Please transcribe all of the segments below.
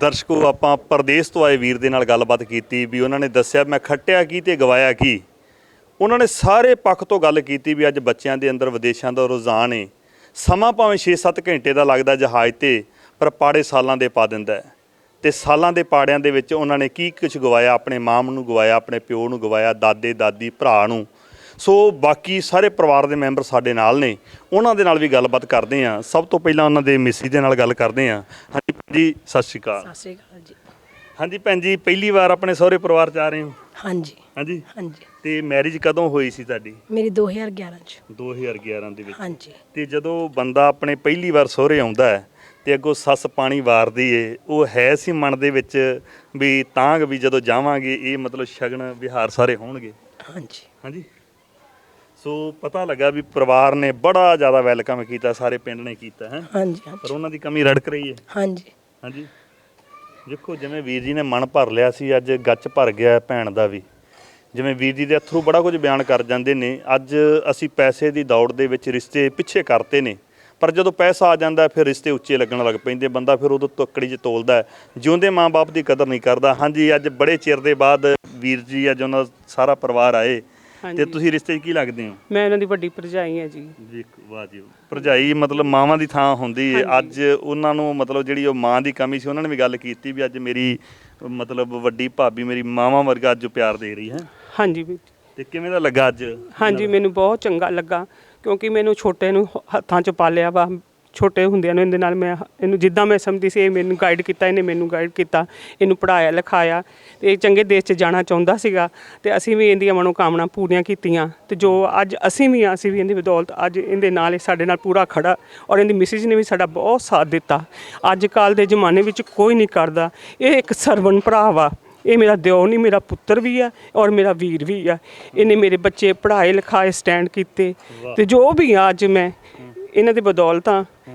ਦਰਸ਼ਕੋ, ਆਪਾਂ ਪਰਦੇਸ ਤੋਂ ਆਏ ਵੀਰ ਦੇ ਨਾਲ ਗੱਲਬਾਤ ਕੀਤੀ ਵੀ ਉਹਨਾਂ ਨੇ ਦੱਸਿਆ, ਮੈਂ ਖੱਟਿਆ ਕੀ ਤੇ ਗਵਾਇਆ ਕੀ? ਉਹਨਾਂ ਨੇ ਸਾਰੇ ਪੱਖ ਤੋਂ ਗੱਲ ਕੀਤੀ ਵੀ ਅੱਜ ਬੱਚਿਆਂ ਦੇ ਅੰਦਰ ਵਿਦੇਸ਼ਾਂ ਦਾ ਰੁਝਾਨ ਏ। ਸਮਾਂ ਭਾਵੇਂ 6-7 ਘੰਟੇ ਦਾ ਲੱਗਦਾ ਜਹਾਜ਼ ਤੇ, ਪਰ ਪਾੜੇ ਸਾਲਾਂ ਦੇ ਪਾ ਦਿੰਦਾ ਹੈ। ਤੇ ਸਾਲਾਂ ਦੇ ਪਾੜਿਆਂ ਦੇ ਵਿੱਚ ਉਹਨਾਂ ਨੇ ਕੀ ਕੁਝ ਗਵਾਇਆ? ਆਪਣੇ ਮਾਮ ਨੂੰ ਗਵਾਇਆ, ਆਪਣੇ ਪਿਓ ਨੂੰ ਗਵਾਇਆ, ਦਾਦੇ, ਦਾਦੀ, ਭਰਾ ਨੂੰ। ਸੋ ਬਾਕੀ ਸਾਰੇ ਪਰਿਵਾਰ ਦੇ ਮੈਂਬਰ ਸਾਡੇ ਨਾਲ ਨੇ। ਉਹਨਾਂ ਦੇ ਨਾਲ ਵੀ ਗੱਲਬਾਤ ਕਰਦੇ ਹਾਂ। ਸਭ ਤੋਂ ਪਹਿਲਾਂ ਉਹਨਾਂ ਦੇ ਮਿਸੀ ਦੇ ਨਾਲ ਗੱਲ ਕਰਦੇ ਹਾਂ। ਜੀ ਸਤਿ ਸ਼੍ਰੀ ਅਕਾਲ। ਸਤਿ ਸ਼੍ਰੀ ਅਕਾਲ ਜੀ। ਹਾਂਜੀ ਭੈਣ ਜੀ ਪਹਿਲੀ ਵਾਰ ਆਪਣੇ ਸਹੁਰੇ ਪਰਿਵਾਰ ਚ ਆ ਰਹੇ ਹੋ? ਹਾਂਜੀ। ਹਾਂਜੀ? ਹਾਂਜੀ। ਤੇ ਮੈਰਿਜ ਕਦੋਂ ਹੋਈ ਸੀ ਤੁਹਾਡੀ? ਮੇਰੀ 2011 ਚ। 2011 ਦੇ ਵਿੱਚ। ਹਾਂਜੀ। ਤੇ ਜਦੋਂ ਬੰਦਾ ਆਪਣੇ ਪਹਿਲੀ ਵਾਰ ਸਹੁਰੇ ਆਉਂਦਾ ਹੈ ਤੇ ਅੱਗੋਂ ਸੱਸ ਪਾਣੀ ਵਾਰਦੀ ਏ ਉਹ ਹੈ ਸੀ ਮਨ ਦੇ ਵਿੱਚ ਵੀ ਤਾਂਗ ਵੀ ਜਦੋਂ ਜਾਵਾਂਗੇ ਇਹ ਮਤਲਬ ਸ਼ਗਨ ਵਿਹਾਰ ਸਾਰੇ ਹੋਣਗੇ। ਹਾਂਜੀ। ਹਾਂਜੀ। ਸੋ ਪਤਾ ਲੱਗਾ ਵੀ ਪਰਿਵਾਰ ਨੇ ਬੜਾ ਜ਼ਿਆਦਾ ਵੈਲਕਮ ਕੀਤਾ ਸਾਰੇ ਪਿੰਡ ਨੇ ਕੀਤਾ ਹੈ? ਹਾਂਜੀ ਪਰ ਉਹਨਾਂ ਦੀ ਕਮੀ ਰੜਕ ਰਹੀ ਹੈ ਹਾਂਜੀ। ਹਾਂਜੀ। ਦੇਖੋ, ਜਿਵੇਂ ਵੀਰ ਜੀ ਨੇ ਮਨ ਭਰ ਲਿਆ ਸੀ, ਅੱਜ ਗੱਚ ਭਰ ਗਿਆ ਭੈਣ ਦਾ ਵੀ। ਜਿਵੇਂ ਵੀਰ ਜੀ ਦੇ ਅਥਰੂ ਬੜਾ ਕੁਝ ਬਿਆਨ ਕਰ ਜਾਂਦੇ ਨੇ, ਅੱਜ ਅਸੀਂ ਪੈਸੇ ਦੀ ਦੌੜ ਦੇ ਵਿੱਚ ਰਿਸ਼ਤੇ ਪਿੱਛੇ ਕਰਤੇ ਨੇ। ਪਰ ਜਦੋਂ ਪੈਸਾ ਆ ਜਾਂਦਾ, ਫਿਰ ਰਿਸ਼ਤੇ ਉੱਚੇ ਲੱਗਣ ਲੱਗ ਪੈਂਦੇ। ਬੰਦਾ ਫਿਰ ਉਦੋਂ ਤੱਕੜੀ 'ਚ ਤੋਲਦਾ ਜਿਉਂਦੇ ਮਾਂ-ਬਾਪ ਦੀ ਕਦਰ ਨਹੀਂ ਕਰਦਾ। ਹਾਂਜੀ, ਅੱਜ ਬੜੇ ਚਿਰ ਦੇ ਬਾਅਦ ਵੀਰ ਜੀ, ਅੱਜ ਉਹਨਾਂ ਦਾ ਸਾਰਾ ਪਰਿਵਾਰ ਆਏ। ਤੇ ਤੁਸੀਂ ਰਿਸ਼ਤੇ 'ਚ ਕੀ ਲੱਗਦੇ ਹੋ? ਮੈਂ ਇਹਨਾਂ ਦੀ ਵੱਡੀ ਭਰਜਾਈ ਹਾਂ ਜੀ। ਜੀ ਵਾਹ ਜੀ। ਭਰਜਾਈ ਮਤਲਬ ਮਾਵਾਂ ਦੀ ਥਾਂ ਹੁੰਦੀ ਹੈ। ਅੱਜ ਉਹਨਾਂ ਨੂੰ ਮਤਲਬ ਜਿਹੜੀ ਉਹ ਮਾਂ ਦੀ ਕਮੀ ਸੀ ਉਹਨਾਂ ਨੇ ਵੀ ਗੱਲ ਕੀਤੀ ਵੀ ਅੱਜ ਮੇਰੀ ਮਤਲਬ ਵੱਡੀ ਭਾਬੀ ਮੇਰੀ ਮਾਵਾਂ ਵਰਗਾ ਅੱਜ ਪਿਆਰ ਦੇ ਰਹੀ ਹੈ। ਹਾਂਜੀ ਵੀਰ ਜੀ। ਤੇ ਕਿਵੇਂ ਦਾ ਲੱਗਾ ਅੱਜ? ਹਾਂਜੀ ਮੈਨੂੰ ਬਹੁਤ ਚੰਗਾ ਲੱਗਾ ਕਿਉਂਕਿ ਮੈਨੂੰ ਛੋਟੇ ਨੂੰ ਹੱਥਾਂ 'ਚ ਪਾਲਿਆ ਵਾ। ਛੋਟੇ ਹੁੰਦਿਆਂ ਨੂੰ, ਇਹਦੇ ਨਾਲ ਮੈਂ ਇਹਨੂੰ ਜਿੱਦਾਂ ਮੈਂ ਸਮਝਦੀ ਸੀ, ਇਹ ਮੈਨੂੰ ਗਾਈਡ ਕੀਤਾ, ਇਹਨੇ ਮੈਨੂੰ ਗਾਈਡ ਕੀਤਾ, ਇਹਨੂੰ ਪੜਾਇਆ ਲਿਖਾਇਆ, ਤੇ ਇਹ ਚੰਗੇ ਦੇਸ਼ 'ਚ ਜਾਣਾ ਚਾਹੁੰਦਾ ਸੀਗਾ, ਤੇ ਅਸੀਂ ਵੀ ਇਹਦੀਆਂ ਮਨੋਕਾਮਨਾ ਪੂਰੀਆਂ ਕੀਤੀਆਂ, ਤੇ ਜੋ ਅੱਜ ਅਸੀਂ ਵੀ ਹਾਂ, ਅਸੀਂ ਵੀ ਇਹਦੀ ਬਦੌਲਤ ਅੱਜ ਇਹਦੇ ਨਾਲ, ਇਹ ਸਾਡੇ ਨਾਲ ਪੂਰਾ ਖੜਾ, ਔਰ ਇਹਦੀ ਮਿਸਿਜ ਨੇ ਵੀ ਸਾਡਾ ਬਹੁਤ ਸਾਥ ਦਿੱਤਾ। ਅੱਜ ਕੱਲ ਦੇ ਜ਼ਮਾਨੇ ਵਿੱਚ ਕੋਈ ਨਹੀਂ ਕਰਦਾ, ਇਹ ਇੱਕ ਸਰਵਣ ਭਰਾ ਵਾ, ਇਹ ਮੇਰਾ ਦਿਓ ਨਹੀਂ, ਮੇਰਾ ਪੁੱਤਰ ਵੀ ਆ, ਔਰ ਮੇਰਾ ਵੀਰ ਵੀ ਆ। ਇਹਨੇ ਮੇਰੇ ਬੱਚੇ ਪੜ੍ਹਾਏ, ਲਿਖਾਏ ਸਟੈਂਡ ਕੀਤੇ, ਤੇ ਜੋ ਵੀ ਆ ਅੱਜ ਮੈਂ ਇਹਨਾਂ ਦੀ ਬਦੌਲਤ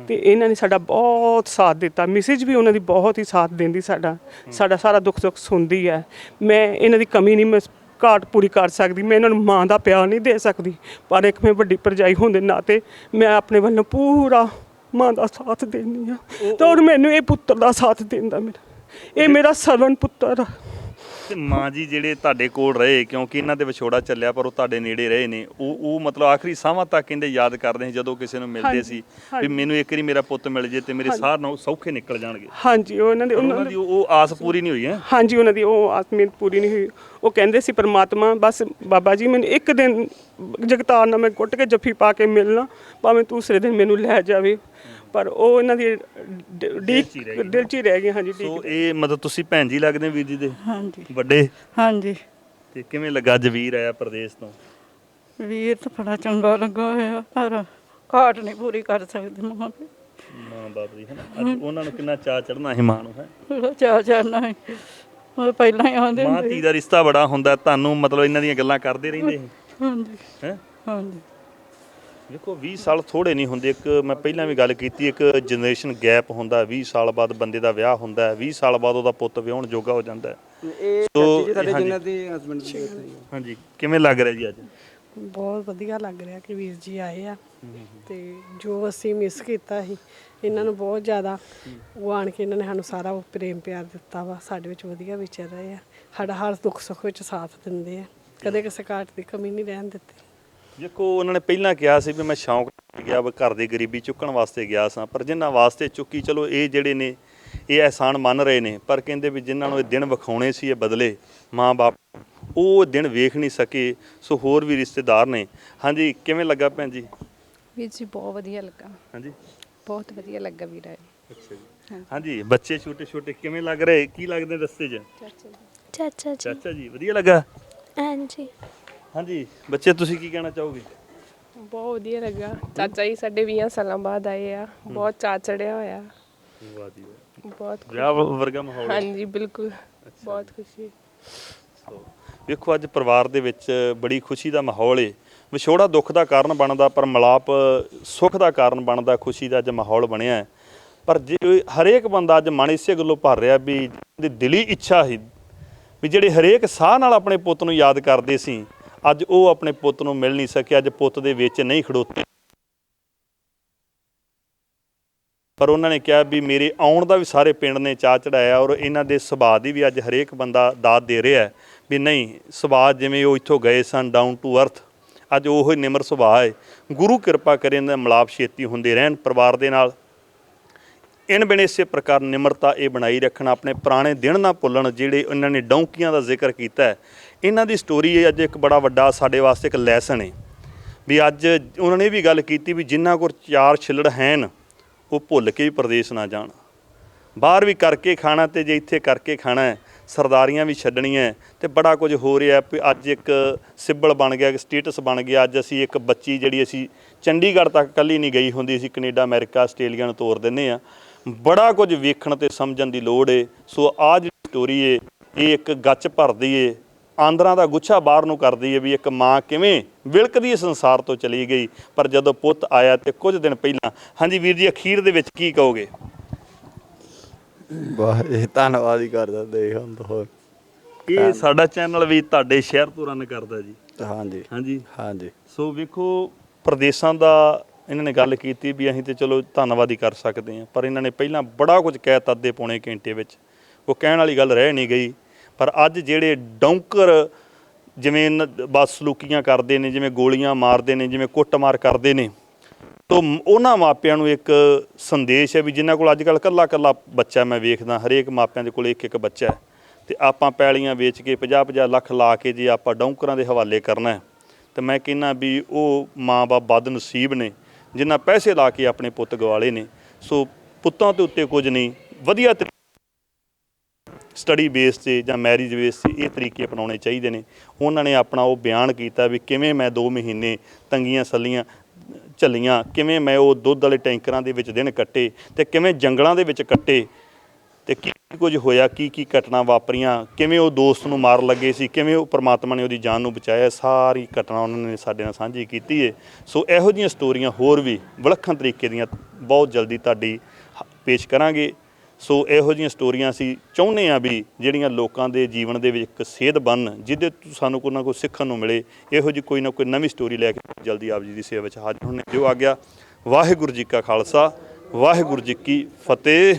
ਤੇ ਇਹਨਾਂ ਨੇ ਸਾਡਾ ਬਹੁਤ ਸਾਥ ਦਿੱਤਾ। ਮੈਸੇਜ ਵੀ ਉਹਨਾਂ ਦੀ ਬਹੁਤ ਹੀ ਸਾਥ ਦਿੰਦੀ ਸਾਡਾ। ਸਾਡਾ ਸਾਰਾ ਦੁੱਖ ਸੁੱਖ ਸੁਣਦੀ ਹੈ। ਮੈਂ ਇਹਨਾਂ ਦੀ ਕਮੀ ਨਹੀਂ ਮੈਂ ਘਾਟ ਪੂਰੀ ਕਰ ਸਕਦੀ। ਮੈਂ ਇਹਨਾਂ ਨੂੰ ਮਾਂ ਦਾ ਪਿਆਰ ਨਹੀਂ ਦੇ ਸਕਦੀ। ਪਰ ਇੱਕ ਮੈਂ ਵੱਡੀ ਭਰਜਾਈ ਹੋਣ ਦੇ ਨਾਤੇ ਮੈਂ ਆਪਣੇ ਵੱਲੋਂ ਪੂਰਾ ਮਾਂ ਦਾ ਸਾਥ ਦੇਣੀ ਆ ਤੇ ਔਰ ਮੈਨੂੰ ਇਹ ਪੁੱਤਰ ਦਾ ਸਾਥ ਦਿੰਦਾ ਮੇਰਾ। ਇਹ ਮੇਰਾ ਸਰਵਣ ਪੁੱਤਰ ਆ। ਤੇ ਮਾਂ ਜੀ ਜਿਹੜੇ ਤੁਹਾਡੇ ਕੋਲ ਰਹੇ ਕਿਉਂਕਿ ਇਹਨਾਂ ਦੇ ਵਿਛੋੜਾ ਚੱਲਿਆ ਪਰ ਉਹ ਤੁਹਾਡੇ ਨੇੜੇ ਰਹੇ ਨੇ। ਉਹ ਉਹ ਮਤਲਬ ਆਖਰੀ ਸਾਹਾਂ ਤੱਕ ਕਹਿੰਦੇ ਯਾਦ ਕਰਦੇ ਸੀ ਜਦੋਂ ਕਿਸੇ ਨੂੰ ਮਿਲਦੇ ਸੀ ਵੀ। ਮੈਨੂੰ ਇੱਕ ਵਾਰੀ ਮੇਰਾ ਪੁੱਤ ਮਿਲ ਜੇ ਤੇ ਮੇਰੇ ਸਾਹ ਨਾਲ ਸੌਖੇ ਨਿਕਲ ਜਾਣਗੇ। ਹਾਂਜੀ ਉਹ ਇਹਨਾਂ ਦੇ ਉਹਨਾਂ ਦੀ ਉਹ ਆਸ ਪੂਰੀ ਨਹੀਂ ਹੋਈ ਹੈ? ਹਾਂਜੀ ਉਹਨਾਂ ਦੀ ਉਹ ਆਤਮੀਅਤ ਪੂਰੀ ਨਹੀਂ ਹੋਈ। ਉਹ ਕਹਿੰਦੇ ਸੀ ਪ੍ਰਮਾਤਮਾ ਬਸ ਬਾਬਾ ਜੀ ਮੈਨੂੰ ਇੱਕ ਦਿਨ ਜਗਤਾਰ ਨਾਲ ਮੈਂ ਗੁੱਟ ਕੇ ਜੱਫੀ ਪਾ ਕੇ ਮਿਲਣਾ। ਭਾਵੇਂ ਦੂਸਰੇ ਦਿਨ ਮੈਨੂੰ ਲੈ ਜਾਵੇ। ਪਰ ਉਹ ਇਹਨਾਂ ਦੀ ਡ- ਡੀਕ ਹੀ ਗਈ। ਦਿਲ 'ਚ ਹੀ ਰਹਿ ਗਏ ਹਾਂਜੀ ਸੋ ਡੀਕ। ਇਹ ਮਤਲਬ ਤੁਸੀਂ ਭੈਣ ਜੀ ਲੱਗਦੇ ਹੋ ਵੀਰ ਜੀ ਦੇ? ਹਾਂਜੀ। ਵੱਡੇ? ਹਾਂਜੀ। ਤੇ ਕਿਵੇਂ ਲੱਗਾ ਅੱਜ ਵੀਰ ਆਇਆ ਪ੍ਰਦੇਸ਼ ਤੋਂ? ਵੀਰ ਤਾਂ ਬੜਾ ਚੰਗਾ ਲੱਗਾ ਹੋਇਆ ਪਰ ਘਾਟ ਨਹੀਂ ਪੂਰੀ ਕਰ ਸਕਦੀ ਮਾਂ ਦੀ ਮਾਂ ਬਾਪ ਦੀ ਹੈ ਨਾ ਅੱਜ ਉਹਨਾਂ ਨੂੰ ਕਿੰਨਾ ਚਾਹ ਚੜਨਾ ਸੀ ਮਾਂ ਨੂੰ ਹੈ? ਬੜਾ ਚਾਅ ਚੜਨਾ ਹੈ। ਉਹ ਪਹਿਲਾਂ ਹੀ ਆਉਂਦੇ ਮਾਂ ਹੁੰਦੇ ਧੀ ਦਾ ਰਿਸ਼ਤਾ ਬੜਾ ਹੁੰਦਾ ਤੁਹਾਨੂੰ ਮਤਲਬ ਇਹਨਾਂ ਦੀਆਂ ਗੱਲਾਂ ਕਰਦੇ ਰਹਿੰਦੇ ਸੀ। ਹਾਂਜੀ। ਹੈ? ਹਾਂਜੀ। ਦੇਖੋ 20 ਸਾਲ ਥੋੜੇ ਨਹੀਂ ਹੁੰਦੇ। ਇੱਕ ਮੈਂ ਪਹਿਲਾਂ ਵੀ ਗੱਲ ਕੀਤੀ ਇੱਕ ਜਨਰੇਸ਼ਨ ਗੈਪ ਹੁੰਦਾ 20 ਸਾਲ ਬਾਅਦ ਬੰਦੇ ਦਾ ਵਿਆਹ ਹੁੰਦਾ ਹੈ 20 ਸਾਲ ਬਾਅਦ ਉਹਦਾ ਪੁੱਤ ਵਿਆਹਣ ਜੋਗਾ ਹੋ ਜਾਂਦਾ। ਹੈ ਇਹ ਸੋ, ਚਾਚੀ ਜੀ ਸਾਡੇ। ਜਿਨ੍ਹਾਂ ਦੇ ਹਸਬੰਡ। ਹਾਂਜੀ ਕਿਵੇਂ ਲੱਗ ਰਿਹਾ ਜੀ ਅੱਜ? ਬਹੁਤ ਵਧੀਆ ਲੱਗ ਰਿਹਾ ਕਿ ਵੀਰ ਜੀ ਆਏ ਆ। ਤੇ ਜੋ ਅਸੀਂ ਮਿਸ ਕੀਤਾ ਸੀ ਇਹਨਾਂ ਨੂੰ ਬਹੁਤ ਜ਼ਿਆਦਾ ਉਹ ਆਣ ਕੇ ਇਹਨਾਂ ਨੇ ਸਾਨੂੰ ਸਾਰਾ ਉਹ ਪ੍ਰੇਮ ਪਿਆਰ ਦਿੱਤਾ ਵਾ ਸਾਡੇ ਵਿੱਚ ਵਧੀਆ ਵਿਚਰ ਰਹੇ ਆ। ਸਾਡਾ ਹਰ ਦੁੱਖ ਸੁੱਖ ਵਿੱਚ ਸਾਥ ਦਿੰਦੇ ਆ। ਕਦੇ ਕਿਸੇ ਘਾਟ ਦੀ ਕਮੀ ਨਹੀਂ ਰਹਿਣ ਦਿੱਤੀ। ਦੇਖੋ ਉਹਨਾਂ ਨੇ ਪਹਿਲਾਂ ਕਿਹਾ ਸੀ ਵੀ ਮੈਂ ਸ਼ੌਂਕ ਨਾਲ ਗਿਆ ਵਾ ਘਰ ਦੀ ਗਰੀਬੀ ਚੁੱਕਣ ਵਾਸਤੇ ਗਿਆ ਸਾਂ ਪਰ ਜਿਨ੍ਹਾਂ ਵਾਸਤੇ ਚੁੱਕੀ ਚਲੋ ਇਹ ਜਿਹੜੇ ਨੇ ਇਹ ਅਹਿਸਾਨ ਮੰਨ ਰਹੇ ਨੇ ਪਰ ਕਹਿੰਦੇ ਵੀ ਜਿਨ੍ਹਾਂ ਨੂੰ ਇਹ ਦਿਨ ਵਿਖਾਉਣੇ ਸੀ ਇਹ ਬਦਲੇ ਮਾਂ-ਬਾਪ ਉਹ ਦਿਨ ਵੇਖ ਨਹੀਂ ਸਕੇ ਸੋ ਹੋਰ ਵੀ ਰਿਸ਼ਤੇਦਾਰ ਨੇ। ਹਾਂਜੀ ਕਿਵੇਂ ਲੱਗਾ ਭੈਣ ਜੀ? ਵੀਰ ਜੀ ਬਹੁਤ ਵਧੀਆ ਲੱਗਾ। ਹਾਂਜੀ। ਬਹੁਤ ਵਧੀਆ ਲੱਗਾ ਵੀਰਾ ਅੱਛਾ ਜੀ। ਹਾਂਜੀ। ਬੱਚੇ ਛੋਟੇ ਛੋਟੇ ਕਿਵੇਂ ਲੱਗ ਰਹੇ? ਕੀ ਲੱਗਦੇ ਰਸਤੇ 'ਚ? ਚਾਚਾ ਜੀ। ਚਾਚਾ ਜੀ ਵਧੀਆ ਲੱਗਾ? ਹਾਂਜੀ। ਹਾਂਜੀ ਬੱਚੇ ਤੁਸੀਂ ਕੀ ਕਹਿਣਾ ਚਾਹੋਗੇ? ਬਹੁਤ ਵਧੀਆ ਲੱਗਾ। ਚਾਚਾ ਜੀ ਸਾਡੇ 20 ਸਾਲਾਂ ਬਾਅਦ ਆਏ ਆ। ਬਹੁਤ ਚਾਅ ਚੜਿਆ ਹੋਇਆ। ਵਾਹ ਜੀ ਵਾਹ। ਬਹੁਤ ਖੁਸ਼- ਵਿਆਹ ਵਰਗਾ ਮਾਹੌਲ ਹੈ। ਹਾਂਜੀ ਬਿਲਕੁਲ। ਬਹੁਤ ਖੁਸ਼ੀ ਸੋ, ਵੇਖੋ ਅੱਜ ਪਰਿਵਾਰ ਦੇ ਵਿੱਚ ਬੜੀ ਖੁਸ਼ੀ ਦਾ ਮਾਹੌਲ ਏ। ਵਿਛੋੜਾ ਦੁੱਖ ਦਾ ਕਾਰਨ ਬਣਦਾ ਪਰ ਮਲਾਪ ਸੁੱਖ ਦਾ ਕਾਰਨ ਬਣਦਾ ਖੁਸ਼ੀ ਦਾ ਅੱਜ ਮਾਹੌਲ ਬਣਿਆ ਹੈ। ਪਰ ਜੇ ਹਰੇਕ ਬੰਦਾ ਅੱਜ ਮਨ ਇਸੇ ਗੱਲੋਂ ਭਰ ਰਿਹਾ ਵੀ ਦੀ ਦਿਲੀ ਇੱਛਾ ਸੀ ਵੀ ਜਿਹੜੇ ਹਰੇਕ ਸਾਹ ਨਾਲ ਆਪਣੇ ਪੁੱਤ ਨੂੰ ਯਾਦ ਕਰਦੇ ਸੀ ਅੱਜ ਉਹ ਆਪਣੇ ਪੁੱਤ ਨੂੰ ਮਿਲ ਨਹੀਂ ਸਕੇ ਅੱਜ ਪੁੱਤ ਦੇ ਵਿੱਚ ਨਹੀਂ ਖੜੋਤੇ। ਪਰ ਉਹਨਾਂ ਨੇ ਕਿਹਾ ਵੀ ਮੇਰੇ ਆਉਣ ਦਾ ਵੀ ਸਾਰੇ ਪਿੰਡ ਨੇ ਚਾਹ ਚੜਾਇਆ ਔਰ ਇਹਨਾਂ ਦੇ ਸੁਭਾਅ ਦੀ ਵੀ ਅੱਜ ਹਰੇਕ ਬੰਦਾ ਦਾਤ ਦੇ ਰਿਹਾ ਹੈ ਵੀ ਨਹੀਂ, ਸੁਭਾਅ ਜਿਵੇਂ ਉਹ ਇੱਥੋਂ ਗਏ ਸਨ ਡਾਊਨ ਟੂ ਅਰਥ ਅੱਜ ਉਹ ਹੀ ਨਿਮਰ ਸੁਭਾਅ ਹੈ। ਗੁਰੂ ਕਿਰਪਾ ਕਰੇ ਇਹਨਾਂ ਦਾ ਮਿਲਾਪ ਛੇਤੀ ਹੁੰਦੇ ਰਹਿਣ ਪਰਿਵਾਰ ਦੇ ਨਾਲ। ਇਨ ਬਿਨ ਇਸੇ ਪ੍ਰਕਾਰ ਨਿਮਰਤਾ ਇਹ ਬਣਾਈ ਰੱਖਣਾ, ਆਪਣੇ ਪੁਰਾਣੇ ਦਿਨ ਨਾ ਭੁੱਲਣ ਜਿਹੜੇ ਇਹਨਾਂ ਨੇ ਡੌਂਕੀਆਂ ਦਾ ਜ਼ਿਕਰ ਕੀਤਾ ਇਹਨਾਂ ਦੀ ਸਟੋਰੀ ਇਹ ਅੱਜ ਇੱਕ ਬੜਾ ਵੱਡਾ ਸਾਡੇ ਵਾਸਤੇ ਇੱਕ ਲੈਸਨ ਹੈ ਵੀ ਅੱਜ ਉਹਨਾਂ ਨੇ ਵੀ ਗੱਲ ਕੀਤੀ ਵੀ ਜਿੰਨਾ ਕੋਲ ਚਾਰ ਛਿੱਲੜ ਹੈਨ, ਉਹ ਭੁੱਲ ਕੇ ਵੀ ਪ੍ਰਦੇਸ਼ ਨਾ ਜਾਣ। ਬਾਹਰ ਵੀ ਕਰਕੇ ਖਾਣਾ ਤੇ ਜੇ ਇੱਥੇ ਕਰਕੇ ਖਾਣਾ ਹੈ, ਸਰਦਾਰੀਆਂ ਵੀ ਛੱਡਣੀਆਂ ਹੈ ਤੇ ਬੜਾ ਕੁਝ ਹੋ ਰਿਹਾ ਵੀ ਅੱਜ ਇੱਕ ਸਿੱਬਲ ਬਣ ਗਿਆ, ਇੱਕ ਸਟੇਟਸ ਬਣ ਗਿਆ। ਅੱਜ ਅਸੀਂ ਇੱਕ ਬੱਚੀ ਜਿਹੜੀ ਅਸੀਂ ਚੰਡੀਗੜ੍ਹ ਤੱਕ ਕੱਲੀ ਨਹੀਂ ਗਈ ਹੁੰਦੀ, ਅਸੀਂ ਕੈਨੇਡਾ, ਅਮਰੀਕਾ, ਆਸਟ੍ਰੇਲੀਆ ਨੂੰ ਤੋਰ ਦਿੰਨੇ ਆ ਬੜਾ ਕੁਝ ਵੇਖਣ ਤੇ ਸਮਝਣ ਦੀ ਲੋੜ ਏ। ਸੋ ਆਹ ਜਿਹੜੀ ਸਟੋਰੀ ਏ, ਇਹ ਇੱਕ ਗੱਚ ਭਰਦੀ ਏ। ਆਂਦਰਾਂ ਦਾ ਗੁੱਛਾ ਬਾਹਰ ਨੂੰ ਕਰਦੀ ਏ ਵੀ ਇੱਕ ਮਾਂ ਕਿਵੇਂ ਵਿਲਕਦੀ ਸੰਸਾਰ ਤੋਂ ਚਲੀ ਗਈ। ਪਰ ਜਦੋਂ ਪੁੱਤ ਆਇਆ ਤੇ ਕੁਝ ਦਿਨ ਪਹਿਲਾਂ ਹਾਂਜੀ ਵੀਰ ਜੀ ਅਖੀਰ ਦੇ ਵਿੱਚ ਕੀ ਕਹੋਗੇ? ਵਾਹ ਇਹ ਧੰਨਵਾਦ ਹੀ ਕਰਦਾ ਦੇਖ ਹੁਣ ਤਾਂ ਹੋਰ। ਇਹ ਸਾਡਾ ਚੈਨਲ ਵੀ ਤੁਹਾਡੇ ਸ਼ਹਿਰ ਤੋਂ ਰਨ ਕਰਦਾ ਜੀ? ਹਾਂਜੀ। ਹਾਂਜੀ। ਹਾਂਜੀ। ਸੋ ਵੇਖੋ ਪ੍ਰਦੇਸ਼ਾਂ ਦਾ ਇਹਨਾਂ ਨੇ ਗੱਲ ਕੀਤੀ ਵੀ ਅਸੀਂ ਤੇ ਚਲੋ ਧੰਨਵਾਦ ਹੀ ਕਰ ਸਕਦੇ ਹਾਂ ਪਰ ਇਹਨਾਂ ਨੇ ਪਹਿਲਾਂ ਬੜਾ ਕੁਝ ਕਹਿ ਤਾ ਅੱਧੇ ਪੌਣੇ ਘੰਟੇ ਵਿੱਚ। ਉਹ ਕਹਿਣ ਵਾਲੀ ਗੱਲ ਰਹਿ ਨਹੀਂ ਗਈ। ਪਰ ਅੱਜ ਜਿਹੜੇ ਡੌਂਕਰ ਜਿਵੇਂ ਇਹਨਾਂ ਬਸ ਸਲੂਕੀਆਂ ਕਰਦੇ ਨੇ, ਜਿਵੇਂ ਗੋਲੀਆਂ ਮਾਰਦੇ ਨੇ, ਜਿਵੇਂ ਕੁੱਟਮਾਰ ਕਰਦੇ ਨੇ, ਤੋ ਉਹਨਾਂ ਮਾਪਿਆਂ ਨੂੰ ਇੱਕ ਸੰਦੇਸ਼ ਹੈ ਵੀ ਜਿਨ੍ਹਾਂ ਕੋਲ ਅੱਜ ਕੱਲ੍ਹ ਕੱਲਾ ਕੱਲਾ ਬੱਚਾ ਮੈਂ ਵੇਖਦਾ, ਹਰੇਕ ਮਾਪਿਆਂ ਦੇ ਕੋਲ ਇੱਕ ਇੱਕ ਬੱਚਾ ਹੈ, ਤੇ ਆਪਾਂ ਪੈਲੀਆਂ ਵੇਚ ਕੇ 50 50 ਲੱਖ ਲਾ ਕੇ ਜੇ ਆਪਾਂ ਡੌਂਕਰਾਂ ਦੇ ਹਵਾਲੇ ਕਰਨਾ ਹੈ, ਤੇ ਮੈਂ ਕਹਿੰਨਾ ਵੀ ਉਹ ਮਾਂ-ਬਾਪ ਬਦ ਨਸੀਬ ਨੇ ਜਿਨ੍ਹਾਂ ਪੈਸੇ ਲਾ ਕੇ ਆਪਣੇ ਪੁੱਤ ਗਵਾਲੇ ਨੇ, ਸੋ ਪੁੱਤਾਂ ਦੇ ਉੱਤੇ ਕੁਝ ਨਹੀਂ, ਵਧੀਆ ਤਰੀ- ਸਟੱਡੀ ਬੇਸ ਤੇ ਜਾਂ ਮੈਰਿਜ ਬੇਸ ਤੇ ਇਹ ਤਰੀਕੇ ਅਪਣਾਉਣੇ ਚਾਹੀਦੇ ਨੇ। ਉਹਨਾਂ ਨੇ ਆਪਣਾ ਉਹ ਬਿਆਨ ਕੀਤਾ ਵੀ ਕਿਵੇਂ ਮੈਂ 2 ਮਹੀਨੇ ਤੰਗੀਆਂ ਸੱਲੀਆਂ ਝੱਲੀਆਂ, ਕਿਵੇਂ ਮੈਂ ਉਹ ਦੁੱਧ ਵਾਲੇ ਟੈਂਕਰਾਂ ਦੇ ਵਿੱਚ ਦਿਨ ਕੱਟੇ ਤੇ ਕਿਵੇਂ ਜੰਗਲਾਂ ਦੇ ਵਿੱਚ ਕੱਟੇ ਤੇ ਕੀ ਕੁਝ ਹੋਇਆ, ਕੀ ਕੀ ਘਟਨਾ ਵਾਪਰੀਆਂ, ਕਿਵੇਂ ਉਹ ਦੋਸਤ ਨੂੰ ਮਾਰ ਲੱਗੇ ਸੀ, ਕਿਵੇਂ ਉਹ ਪ੍ਰਮਾਤਮਾ ਨੇ ਉਹਦੀ ਜਾਨ ਨੂੰ ਬਚਾਇਆ ਸਾਰੀ ਘਟਨਾ ਉਹਨਾਂ ਨੇ ਸਾਡੇ ਨਾਲ ਸਾਂਝੀ ਕੀਤੀ ਹੈ ਸੋ ਇਹੋ ਜਿਹੀਆਂ ਸਟੋਰੀਆਂ ਹੋਰ ਵੀ ਵਿਲੱਖਣ ਤਰੀਕੇ ਦੀਆਂ ਬਹੁਤ ਜਲਦੀ ਤੁਹਾਡੀ ਹ- ਪੇਸ਼ ਕਰਾਂਗੇ। ਸੋ ਇਹੋ ਜਿਹੀਆਂ ਸਟੋਰੀਆਂ ਅਸੀਂ ਚਾਹੁੰਦੇ ਆ ਵੀ ਜਿਹੜੀਆਂ ਲੋਕਾਂ ਦੇ ਜੀਵਨ ਦੇ ਵਿੱਚ ਇੱਕ ਸੇਧ ਬਣ ਜਿਹਦੇ ਤੋਂ ਸਾਨੂੰ ਕੋਈ ਨਾ ਕੋਈ ਸਿੱਖਣ ਨੂੰ ਮਿਲੇ, ਇਹੋ ਜਿਹੀ ਕੋਈ ਨਾ ਕੋਈ ਨਵੀਂ ਸਟੋਰੀ ਲੈ ਕੇ ਜਲਦੀ ਆਪ ਜੀ ਦੀ ਸੇਵਾ ਵਿੱਚ ਹਾਜ਼ਰ ਹੋਣੇ। ਜੋ ਆ ਗਿਆ ਵਾਹਿਗੁਰੂ ਜੀ ਕਾ ਖਾਲਸਾ, ਵਾਹਿਗੁਰੂ ਜੀ ਕੀ ਫਤਿਹ।